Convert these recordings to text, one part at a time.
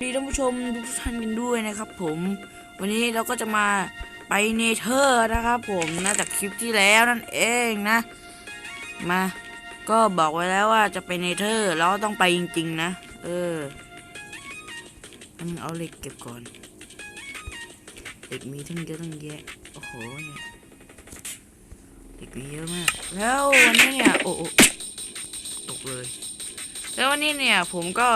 สวัสดีท่านผู้ชมทุกท่านกันด้วยนะครับผมวันนี้เราก็จะมาไปเนเธอร์นะครับผมนะจากคลิปที่แล้วนั่นเองนะมาก็บอกไว้แล้วว่าจะไปเนเธอร์แล้วต้องไปจริงๆนะ เอออันเอาเหล็กเก็บก่อนเหล็กมีทั้งเยอะทั้งแยะโอ้โหเนี่ยเหล็กมีเยอะมาก แล้ววันนี้เนี่ยโอ้โอ้ตกเลย แล้ววันนี้เนี่ยผมก็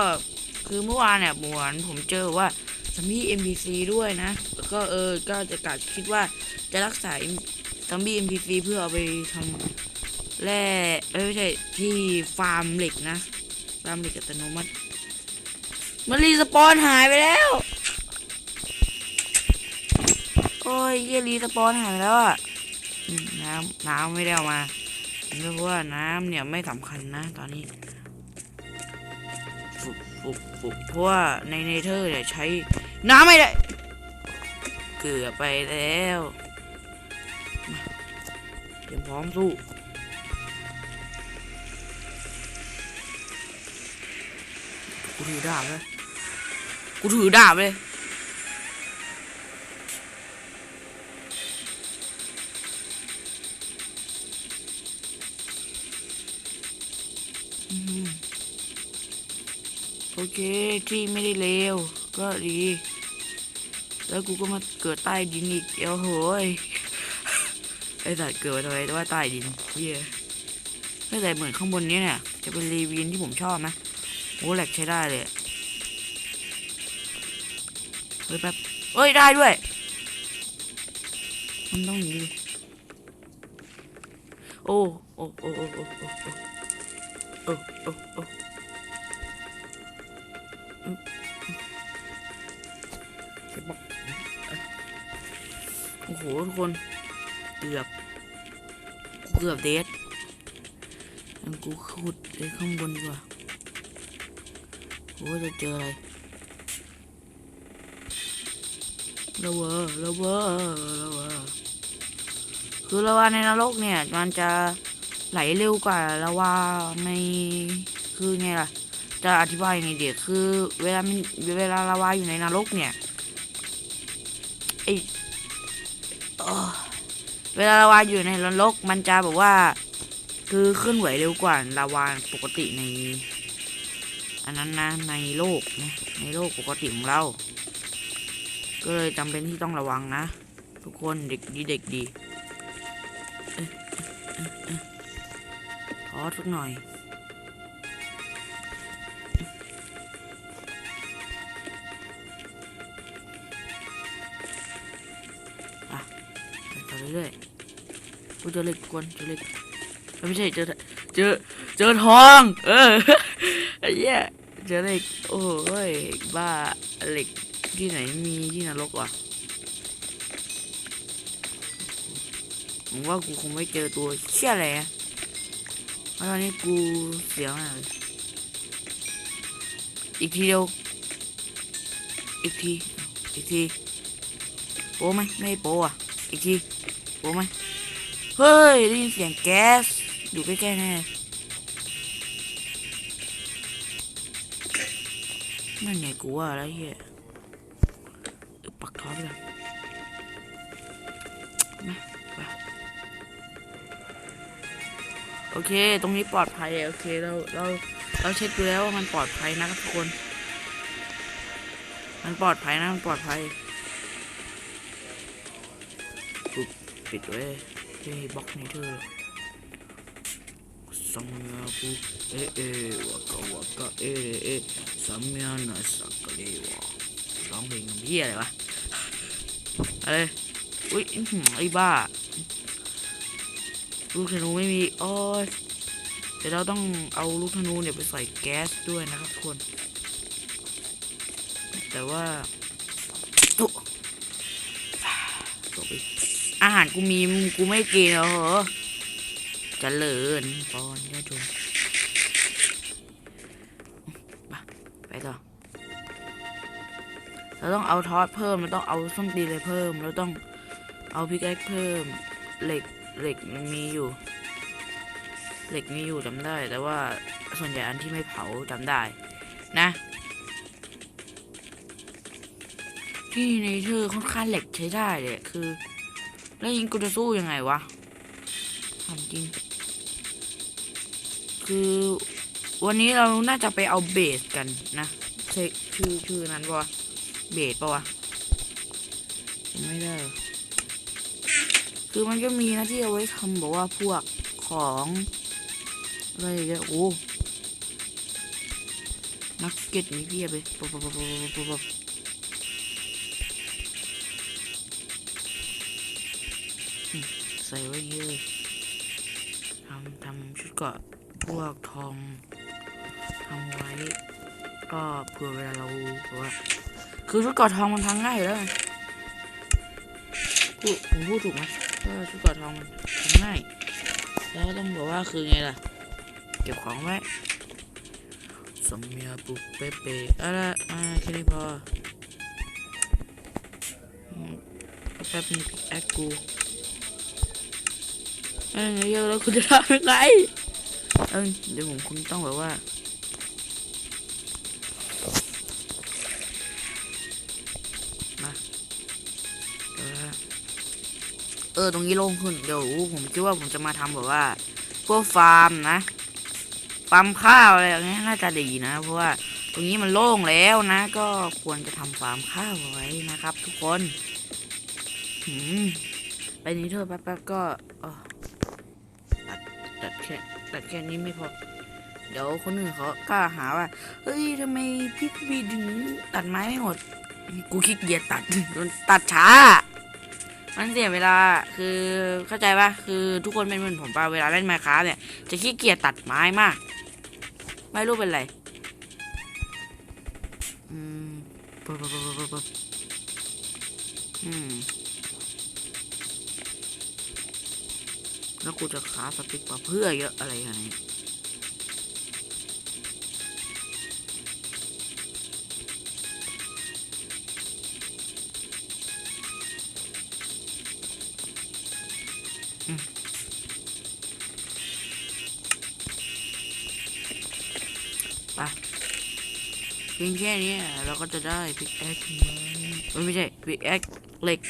คือเมื่อวานเนี่ยเหมือนผมเจอว่าซัมบี้ NPC ด้วยนะ ก็เออ ก็จะกัดคิดว่าจะรักษาซัมบี้ NPC เพื่อเอาไปทำแร่ไม่ใช่ที่ฟาร์มเหล็กนะ ฟาร์มเหล็กอัตโนมัติ มันรีสปอนหายไปแล้ว โอ้ยเยรีสปอนหายไปแล้วอะน้ำน้ำไม่ได้เอามาเพราะว่าน้ำเนี่ยไม่สำคัญนะตอนนี้ ปุบปุบเพราะว่าในเนเธอร์เนี่ยใช้น้ำไม่ได้ เกือบไปแล้วเตรียมพร้อมสู้กูถือดาบเลยกูถือดาบเลย เคที่ไม่ได้เลวก็ดี แล้วกูก็มาเกิดใต้ดินอีกเอ้โหยไอ้สัตว์เกิดทำไมว่าใต้ดินเฮียไม่แต่เหมือนข้างบนนี้เนี่ยจะเป็นรีวินที่ผมชอบนะโอ้แหลกใช้ได้เลยเฮ้ยแป๊บเอ้ยได้ด้วย มันต้องอย่างนี้โอ้โอ้โอ้โอ้โอ้โอ้โอ้โอ้ โอ้โอ้เก็บบอกโอ้โหทุกคน เกือบ เกือบเดทงั้นกูขุดไปข้างบนดีกว่าโอ้จะเจออะไรระเวอระเวอระเวอคือละวาในนรกเนี่ย มันจะไหลเร็วกว่าละวาในคือไงล่ะ จะอธิบายยังไงเดียคือ เวลามันเวลาลาวาอยู่ในนรกเนี่ยไอเวลาลาวาอยู่ในนรกมันจะแบบว่า คือเคลื่อนไหวเร็วกว่าลาวาปกติในอันนั้นนะในโลกนะในโลกปกติของเรา ก็เลยจำเป็นที่ต้องระวังนะ ทุกคนเด็กดีเด็กดีเอ๊ะเอ๊ะเอ๊ะขอสักหน่อย ไปต่อเรื่อยกูเจอเหล็กกวนเจอเหล็กไม่ใช่เจอเจอเจอทอง เออไอ้เหี้ยเจอเหล็กโอ้ยบ้าเหล็กที่ไหนมีที่นรกวะผมว่ากูคงไม่เจอตัวเชี่ยอะไรอะเพราะตอนนี้กูเสียวมากเลยอีกทีเดียวอีกทีอีกทีโป้ไหมไม่โป้อะอีกที โป้ไหมเฮ้ย ได้ยินเสียงแก๊ส อยู่ใกล้ๆแน่นั่นไงกูว่าแล้วเฮียปักท้อไปเลยมาไปโอเค ตรงนี้ปลอดภัย โอเค เราเราเราเช็คดูแล้วว่ามันปลอดภัยนะครับทุกคน มันปลอดภัยนะ มันปลอดภัยปิ ดไว้ที่บล็อกนี้เธอสัมยาปุเอเอวากาวากาเอเอสัมยานสักกะเลวะร้องเพลงเฮียอะไรวะอะไรอุ้ยไอ้บ้าลูกธนูไม่มีโอ้ยเดี๋ยวเราต้องเอาลูกธนูเนี่ยไปใส่แก๊สด้วยนะครับทุกคน แต่ว่า หารกูมีกูไม่กินเหรอเจะเลิญปอนยาชมไปไปต่อเราต้องเอาทอสเพิ่มเราต้องเอาส้มตีเลยเพิ่มเราต้องเอาพิกแอคเพิ่มเหล็กเหล็กมันมีอยู่ เหล็กมีอยู่จำได้ แต่ว่าส่วนใหญ่อันที่ไม่เผาจำได้ นะ ที่ในเธอค่อนข้างเหล็กใช้ได้เลยคือ แล้วยิงกูจะสู้ยังไงวะถามจริง คือวันนี้เราน่าจะไปเอาเบสกันนะช,ชื่อชื่อนั้นปะวะเบสปะวะไม่ได้ คือมันก็มีนะที่เอาไว้ทำแบบว่าพวกของอะไรอย่างเงี้ยโอ้นักเก็ตนี่เพียบเลยปุ๊บปุ๊บปุ๊บปุ๊บปุ๊บ ทำไว้ ก็เผื่อเวลาเราแบบว่าคือชุดเกราะทองมันทำง่ายอยู่แล้วพูดผมพูดถูกไหมก็ชุดเกราะทองมันทำง่ายแล้วต้องบอกว่าคือไงล่ะ เก็บของไว้สมเมียปุกเป๊ะเป๊ะเอาละมาแค่นี้พออืมแป๊บนึงแอคกูเอ้ยเยอะแล้วคุณจะทำยังไงเอ้ยเดี๋ยวผมคงต้องแบบว่า ออตรงนี้โล่งขึ้นเดี๋ยวผมคิดว่าผมจะมาทำแบบว่าพวกฟาร์มนะฟาร์มข้าวอะไรอย่างเงี้ยน่าจะดีนะ เพราะว่าตรงนี้มันโล่งแล้วนะ ก็ควรจะทำฟาร์มข้าวเอาไว้นะครับ ทุกคนหืมไปนี้เถอะแป๊บๆก็ตัดตัดแค่ตัดแค่นี้ไม่พอเดี๋ยวคนอื่นเขาก็หาว่า เฮ้ยทำไมพี่พีถึงตัดไม้ไม่หมด กูขี้เกียจตัดตัดช้า มันเสียเวลาคือเข้าใจปะคือทุกคนเป็นเหมือนผมปะเวลาเล่นไมค์คราเนี่ย จะขี้เกียจตัดไม้มาก ไม่รู้เป็นไรอืมปุ๊บปุ๊บปุ๊บปุ๊บปุ๊บอืมแล้วกูจะคราสติ๊กมาเพื่อเยอะอะไรอย่างนี้ ปเพียงแค่นี้เราก็จะได้พิกแอคมาไม่ใช่พิกแอคเหล็ก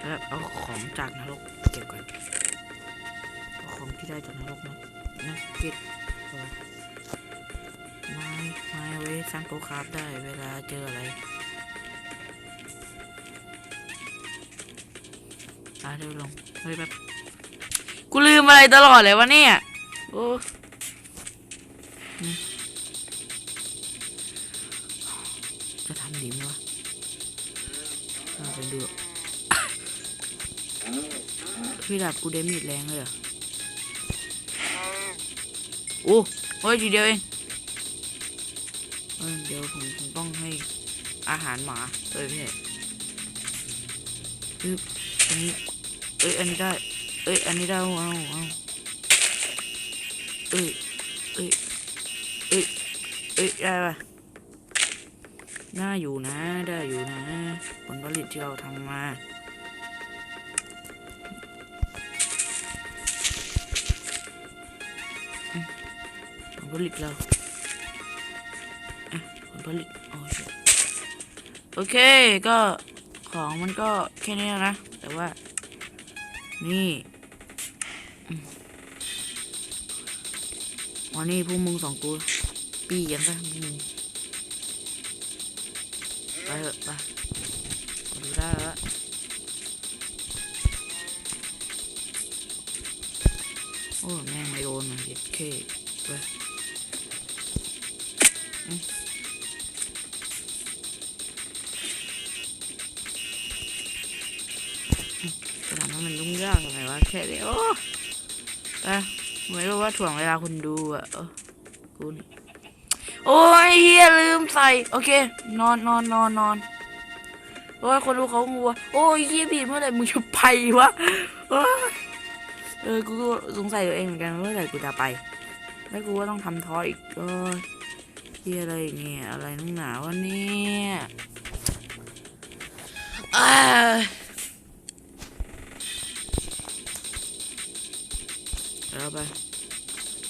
แล้วเอาของจากนรกเก็บก่อนของที่ได้จากนรกนะนะเก็บไม้ไม้เอาไว้สร้างโต๊ะคราฟได้เวลาเจออะไร เดี๋ยวลง เฮ้ยแบบกูลืมอะไรตลอดเลยวะเนี่ย โอ้จะทำดีไหมวะเอาไปดูพี่ดาบกูเดมิดแรงเลยเหรอ โอ้โอ้ยทีเดียวเองเอ้ยเดี๋ยวผมผมต้องให้อาหารหมา เอ้ยพี่อึ๊บอันนี้ เอ้ยอันนี้ได้ เอ้ยอันนี้ได้เอาเอาเอาเอ้ยเอ้ยเอ้ยเอ้ยได้ปะน่าอยู่นะ ได้อยู่นะ ผลผลิตที่เราทำมาผลผลิตเราผลผลิตโอ้ยโอเค ก็ของมันก็แค่นี้นะ แต่ว่า นี่อืมวันนี้พวกมึงสองตัวปีกันซะมึงไปเถอะไปดูได้แล้วโอ้แม่งไม่โดนมันเด็ดเคไป ยากยังไงวะแค่เดียวไปไม่รู้ว่าถ่วงเวลาคุณดูอะคุณ โอ้ยเฮียลืมใส่ โอเค นอนนอนนอนนอนโอ้ยคนดูเขางัว โอ้ยเฮียบีเมื่อไหร่มึงจะไปวะโอ้ยเออกูก็สงสัยตัวเองเหมือนกันเมื่อไหร่กูจะไป แล้วกูก็ต้องทำท้ออีกโอ้ยเฮียอะไรเนี่ยอะไรนักหนาวะเนี่ยอ้า เดี๋ยวเราไป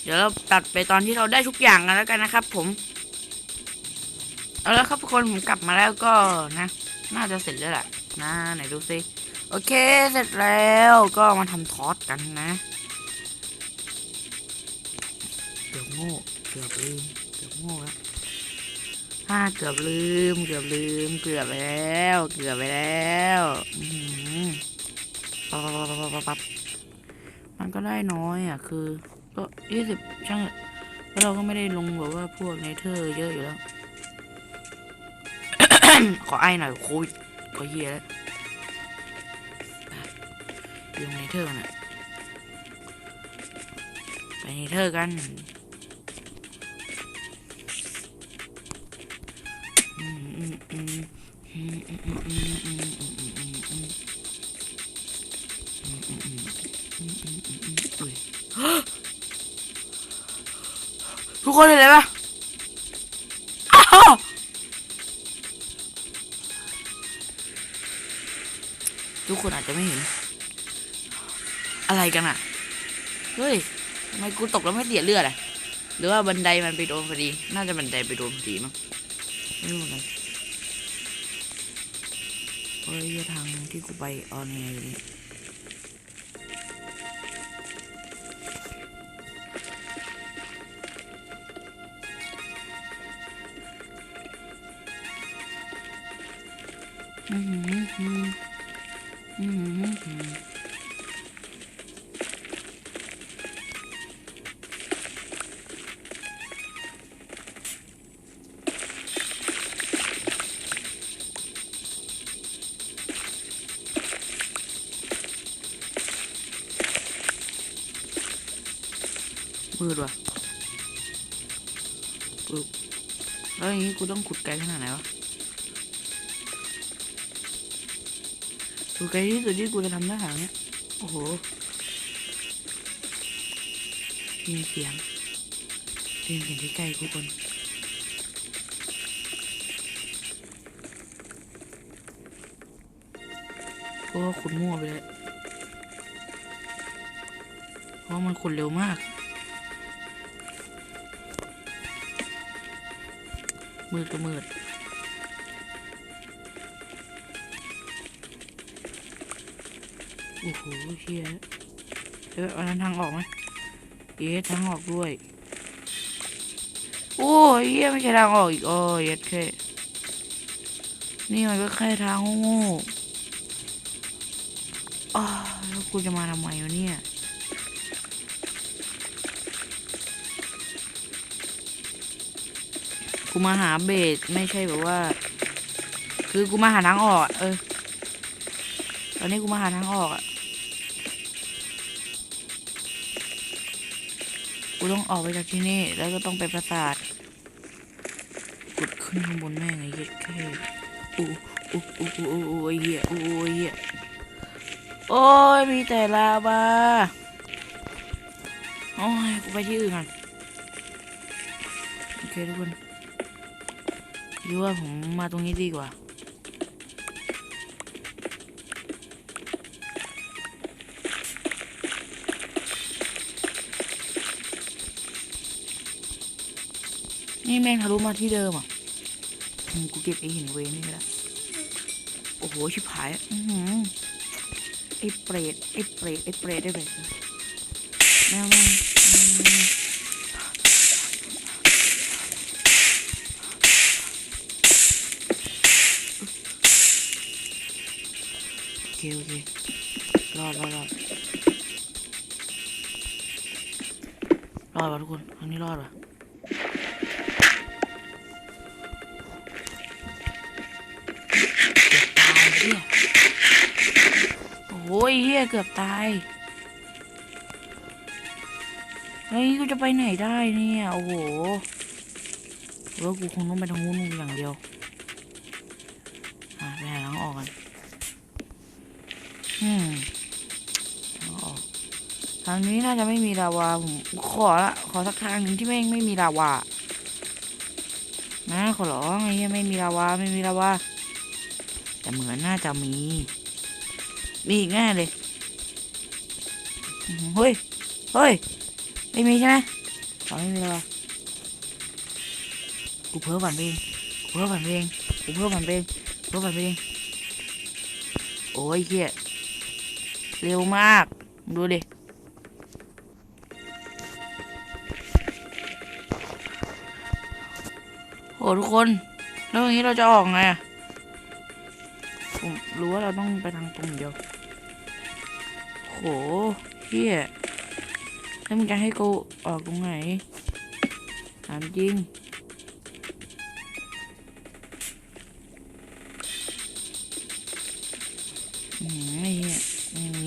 เดี๋ยวเราตัดไปตอนที่เราได้ทุกอย่างกันแล้วกันนะครับ ผม เอาละครับทุกคนผมกลับมาแล้วก็นะ น่าจะเสร็จแล้วแหละนะไหนดูซิโอเคเสร็จแล้วก็มาทำทอสกันนะเกือบโง่เกือบลืมเกือบโง่แล้วฮ่าเกือบลืม เกือบลืม เกือบไปแล้ว เกือบไปแล้วอือหือปั๊บปั๊บปั๊บปั๊บ ก็ได้น้อยอะ คือ ก็ยี่สิบช่างเถอะแล้วเราก็ไม่ได้ลงแบบว่าพวกเนเธอร์เยอะอยู่แล้ว ขอไอหน่อยโควิดก็เฮียแล้วไปลงเนเธอร์กันอะไปเนเธอร์กันอืมอืมอืมอืมอืมอืม คนเลยปะอ้าวทุกคนอาจจะไม่เห็น อะไรกันอะเฮ้ยทำไมกูตกแล้วไม่เสียเลือดอะหรือว่าบันไดมันไปโดนพอดี น่าจะบันไดไปโดนพอดีมั้งไม่รู้เหมือนกันเฮ้ยทางที่กูไปออนไงอยู่นี่ มอืมอืมอืมอืมมืดว่ะปึ๊บแล้วอย่างนี้กูต้องขุดไกลขนาดไหนวะ ขุดไกลที่สุดที่กูจะทำได้หางเนี้ยโอ้โห มีเสียงได้ยินเสียงที่ใกล้ทุกคนเพราะว่าขุดมั่วไปเลยเพราะมันขุดเร็วมาก มืดก็มืด โอ้โหเฮียเอออันนั้นทางออกไหมเอ๊ะทางออกด้วย โอ้ยเฮียไม่ใช่ทางออกอีกโอ้ยเย็ดแค่นี่มันก็แค่ทางโง่ๆอ้าแล้วกูจะมาทำไมวะเนี่ยกูมาหาเบสไม่ใช่แบบว่า คือกูมาหาทางออก เออ ตอนนี้กูมาหาทางออกอะ กูต้องออกไปจากที่นี่ แล้วก็ต้องไปปราสาทกดขึ้นข้างบนแม่งไอ้เหี้ยแค่อู้อู้อู้อู้อู้ไอ้เหี้ยอู้ไอ้เหี้ยโอ้ยมีแต่ลาบาโอ้ยกูไปที่อื่นก่อนโอเคทุกคนคิดว่าผมมาตรงนี้ดีกว่า นี่แม่งทะลุมาที่เดิมอะกูเก็บไอหินเวนี่ละโอ้โห ชิบหายอือหือไอเปรตไอเปรตไอเปรตได้เลยแม่แมว เกือบตาย เฮ้ยกูจะไปไหนได้เนี่ย โอ้โหหรือว่ากูคงต้องไปทางนู้นอย่างเดียว อะไปหาทางออกกันอืมทางออก ทางนี้น่าจะไม่มีลาวาผมขอละ ขอสักทางหนึ่งที่ไม่งไม่มีลาวา นะขอร้องไอ้เหี้ยไม่มีลาวาไม่มีลาวาแต่เหมือนน่าจะมี มีอีกแน่เลย เฮ้ย เฮ้ย ไม่มีใช่ไหมอ๋อไม่มีเลาวากูเพ้อฝันไปเองกูเพิ่มผ่านเพลงกูเพิ่มผ่านเพลงเพิ่มผ่านเพลงโอ้ยเฮียเร็วมาก ดูดิโอ้ทุกคน แล้วอย่างนี้เราจะออกไงอะผมรู้ว่าเราต้องไปทางตรงเดียวโห เฮียแล้วมึงจะให้กูออกตรงไหนถามจริงอืมไม่เหี้ยไม่มี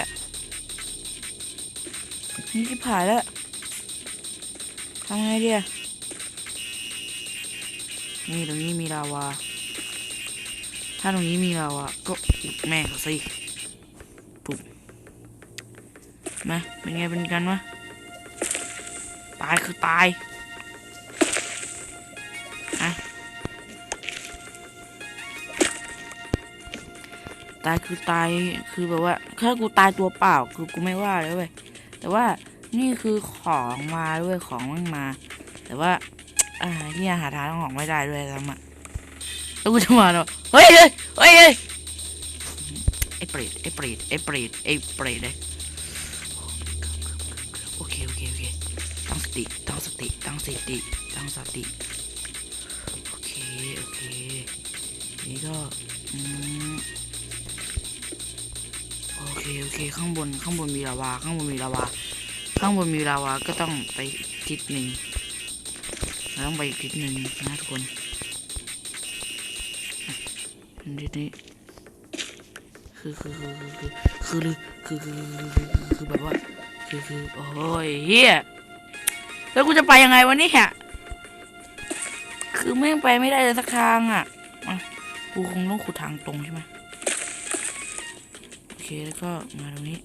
อะ ผ่ายแล้วทำไงดีอะนี่ตรงนี้มีลาวา ถ้าตรงนี้มีลาวาก็แม่เขาสิปุ๊บมาเป็นไงเป็นกันวะตายคือตายอะตายคือตายคือแบบว่าถ้ากูตายตัวเปล่าคือกูไม่ว่าเลยเว้ยแต่ว่า นี่คือของมาด้วยของมันมา แต่ว่าอ่าที่หาทางออกไม่ได้ด้วยซ้ำอะแล้วกูจะมาเนาะเฮ้ยเฮ้ยเฮ้ยเฮ้ยไอ้เปรตไอ้เปรตไอ้เปรตไอ้เปรตเลยโอเคโอเคโอเคตั้งสติตั้งสติตั้งสติตั้งสติโอเคโอเคนี่ก็โอเคโอเคข้างบนข้างบนมีลาวาข้างบนมีลาวา ข้างบนมีลาวาก็ต้องไปทิศหนึ่งต้องไปอีกทิศหนึ่งนะทุกคนทิศนี้คือคือคือคือคือคือคือคือคือแบบว่าคือคือโอ้ยเฮียแล้วกูจะไปยังไงวะเนี่ยคือแม่งไปไม่ได้เลยสักทางอะกูคงต้องขุดทางตรงใช่ไหมโอเคแล้วก็มาตรงนี้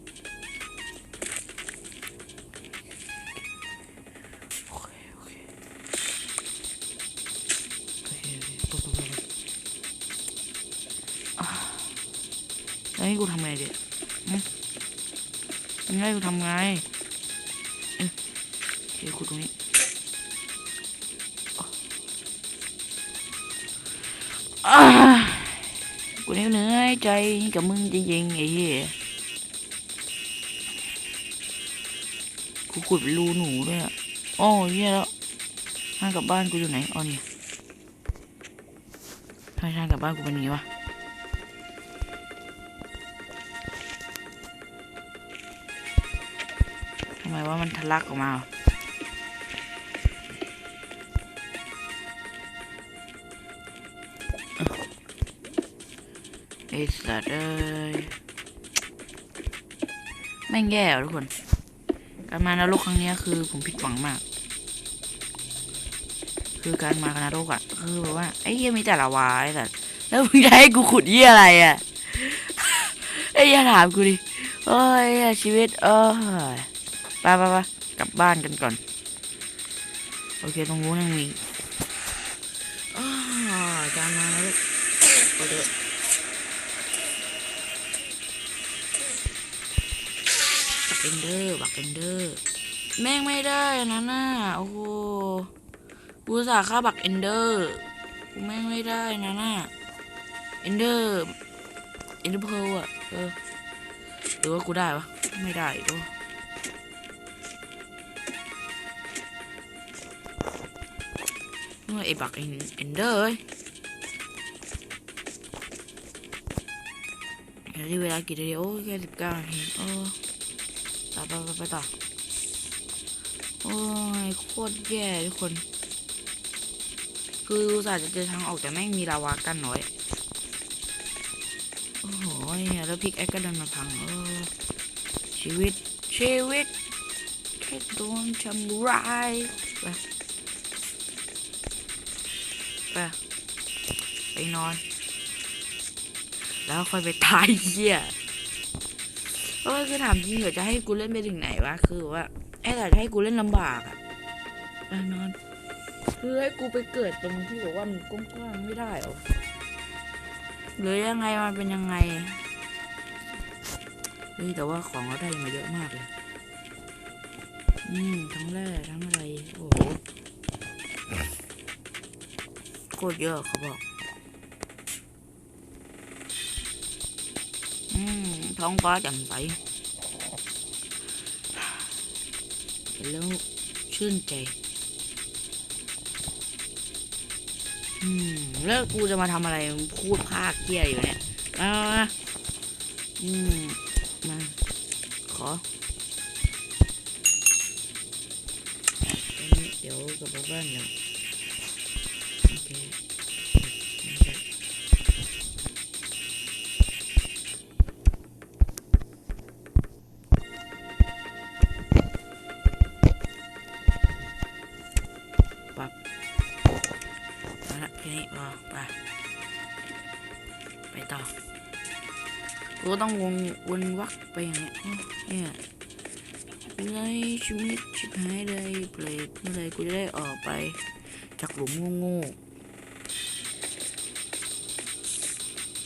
แล้วนี่กูทำไงเดี๋ยยังไงกูทำไงเอ้ยโอเคกูตรงนี้กูเหนื่อยใจกับมึงจริงๆไอ้เหี้ยกูขุดรูหนูด้วยอะโอ้เหี้ยแล้วทางกลับบ้านกูอยู่ไหนอ๋อนี่ทางทางกลับบ้านกูเป็นย่างงี้วะ มว่ามันทะลักออกมาเอไอ้สัตว์เอ้ยแม่งแย่ทุกคน การมานรกครั้งนี้คือผมผิดหวังมาก คือการมาคณะโลกอะคือแบบว่าไอ้เหี้ยมีแต่ละวายไอ้สัตว์แล้วมึงจะให้กูขุดเหี้ยอะไรอะไอ้เหี้ยถามกูดิ เอ้ยเหี้ยชีวิตเอ้ย ไปไปไปกลับบ้านกันก่อน โอเคตรงนู้นยังมีอ้าจานมาแล้วโอเคบักเอนเดอร์บักเอนเดอร์ แม่งไม่ได้นนั้นน่ะโอ้โหกูสาห์ฆ่าบักเอนเดอร์กูแม่งไม่ได้นะน่ะเอนเดอร์เอนเดอร์เพลอะเออหรือว่ากูได้วะไม่ได้ด้วย เมื่อไอ้บักเอ็นเดอร์เอ้ยเดี๋ยวนี้เวลากี่นาทีโอ้แค่สิบเก้านาทีโอ้ต่อไปไปไปต่อ โอ้ยโคตรแย่ทุกคน คืออุตส่าห์จะเจอทางออกแต่แม่งมีลาวากั้นน้อย โอ้โหแล้วพิกแอคก็เดินมาพังเออชีวิตชีวิตแค่โดนทำร้ายไป ไปไปนอน แล้วค่อยไปตายเหี้ยเออคือถามจริงเหรอจะให้กูเล่นไปถึงไหนวะคือว่าไอ้แต่ให้กูเล่นลำบากอะไปนอนคือให้กูไปเกิดตรงที่แบบว่ามันกว้างๆไม่ได้หรอหรือยังไงมันเป็นยังไงเฮ้ยแต่ว่าของเราได้มาเยอะมากเลย อืม ทั้งแร่ทั้งอะไร โอ้โห ตรเยอะเขาบอก อืม ท้องฟ้าแจ่มใสเห็นแล้วชื่นใจ อืม แล้วกูจะมาทำอะไร พูดภาคเกียอยู่เนี่ยเอามาอืม มา ขอ เดี๋ยวกลับบ้านเดี๋ยว ก็ต้องวงวนวักไปอย่างเงี้ยเนี่ยไงชีวิตชิบหายเลยเปรตเมื่อไรกูจะได้ออกไป จากหลุมโง่ๆ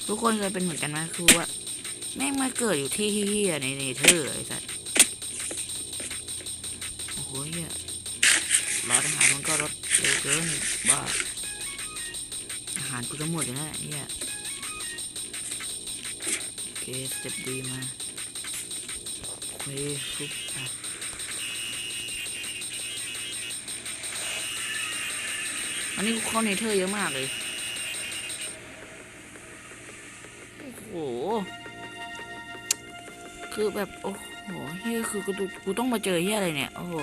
ทุกคนเคยเป็นเหมือนกันไหมคือว่าแม่งมาเกิดอยู่ที่เฮียในเนเธอร์ไอ้สัสโอ้โหเฮียรออาหารมันก็รถเร็วเกินบ้าอาหารกูจะหมดอยู่แล้วเฮีย สเต็ปดีมาโอเคปุ๊บอะอันนี้เข้าเนเธอร์เยอะมากเลย โอ้โห คือแบบ โอ้โหเฮียคือกูต้องกูต้องมาเจอเฮียอะไรเนี่ย โอ้โห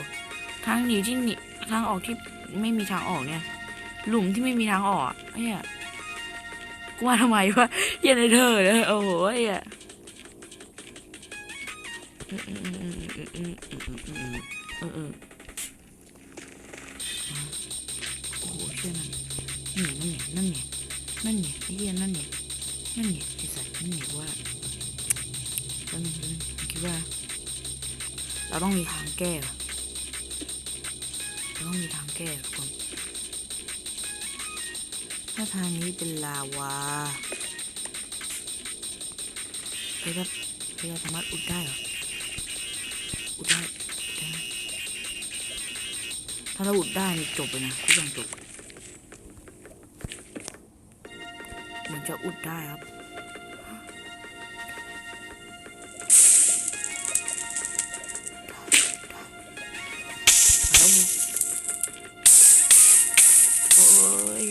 ทางหนีที่หนีทางออกที่ไม่มีทางออกเนี่ย หลุมที่ไม่มีทางออกเฮียกูมาทำไมวะเฮียในเธอเลยโอ้โหเฮีย เออเออโอ้โหเชื่อมันนี่นั่นไงนั่นไงนั่นไงไอ้เหี้ยนั่นไงนั่นไงไอ้สัตว์นั่นไงว่าตอนนึงตองคิดว่า เราต้องมีทางแก้เราต้องมีทางแก้คนถ้าทางนี้เป็นลาวาเราจะเราสามารถอุดได้เหรอ ถ้าเราอุดได้นี่จบเลยนะทุกอย่างจบเหมือนจะอุดได้ครับโอ้ย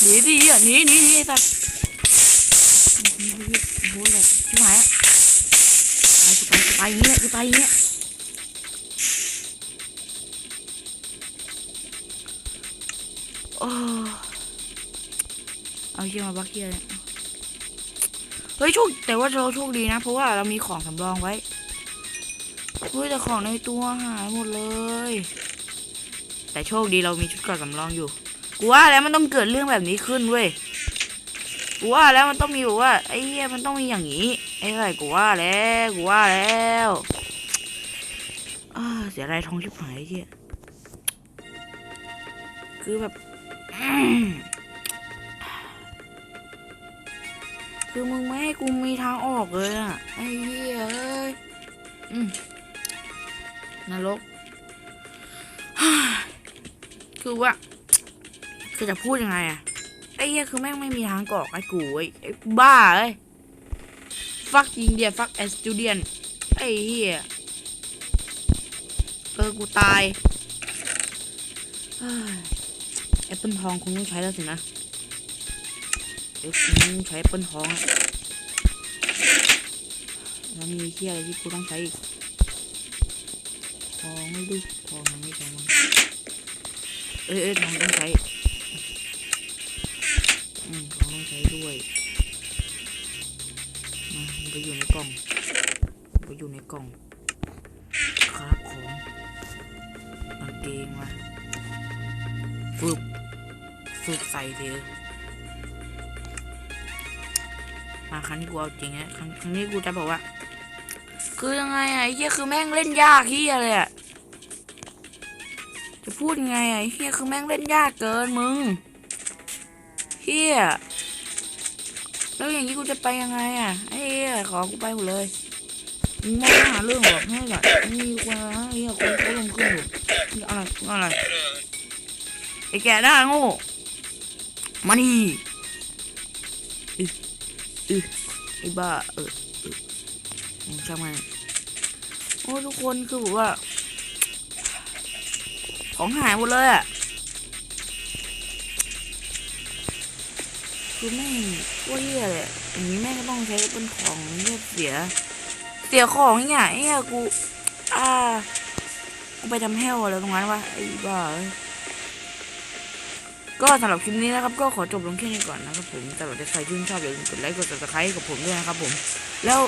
หนีดิอะหนีหนีหนีสัตว์โอ้ยแบบชิบหายอะไปไปไปอย่างเงี้ยไปอย่างเงี้ย เฮียมาบักเกียเลยเฮ้ยโชคแต่ว่าเราโชคดีนะ เพราะว่าเรามีของสำรองไว้เฮ้ยแต่ของในตัวหายหมดเลย แต่โชคดีเรามีชุดเกราะสำรองอยู่กูว่าแล้วมันต้องเกิดเรื่องแบบนี้ขึ้นเว้ยกูว่าแล้วมันต้องมีแบบว่าไอ้เหี้ยมันต้องมีอย่างนี้ไอ้ไรกูว่าแล้วกูว่าแล้วเสียดายทองชิบหายไอ้เหี้ยคือแบบ คือมึงไม่ให้กูมีทางออกเลยอะไอ้เหี้ยเอ้ยนรกคือว่า คือจะพูดยังไงอะไอ้เหี้ยคือแม่งไม่มีทางกอกไอ้กูไอ้บ้าเอ้ยฟักยิงเดียฟักแอสตูเดียน ไอ้เหี้ยเออกูตายเฮ้ยแอปเปิลทองคงต้องใช้แล้วสินะ เดี๋ยวคงต้องใช้ปเปิลทองอะแล้วมีเหี้ยอะไรที่กูต้องใช้อีกทองไม่ดูทองไม่ใช้มั้งเอ้ยเอ้ยทองต้องใช้อืมเขาต้องใช้ด้วยมามันไปอยู่ในกล่องไปอยู่ในกล่องครับของกางเกงมาฟึบฟึบใส่เลยม ครั้งนี้กูเอาจริงนะครั้งครั้งนี้กูจะบอกว่า คือยังไงไอ้เฮียคือแม่งเล่นยากเฮียเลยอะจะพูดยังไงไอ้เฮียคือแม่งเล่นยากเกินมึงเฮียแล้วอย่างนี้กูจะไปยังไงอะไอ้เหี้ยขอกูไปหมดเลยมึงไม่หาเรื่องหรอกให้แบบมีคนนะเหี้ยคนเขาลงขึ้นอยู่นี่อะไรนี่อะไรไอ้แกได้โง่มานี่ อึอึไอ้บ้าเออช่างมันโอ้ทุกคนคือแบบว่า ของหายหมดเลยอะคือแม่งโคตรเหี้ยเลยอย่างนี้แม่งก็ต้องใช้เป็นของเรียเสีย เสียของเนี่ยไอ้เหี้ยกู อ่า กูไปทำแห้วอะไรตรงนั้นวะไอ้บ้าเอ้ย ก็สำหรับคลิปนี้นะครับ ก็ขอจบลงแค่นี้ก่อนนะครับผมสำหรับใครที่ชอบอย่าลืมกดไลค์กดติดตามกับผมด้วยนะครับผม แล้ว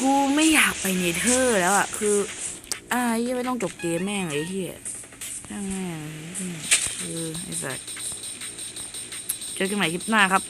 กูไม่อยากไปเนเธอร์แล้วอะคือ อ่ายไม่ต้องจบเกมแม่งเลยไอ้เฮียช่างแม่งคือไอ้สัสเจอกันใหม่คลิปหน้าครับ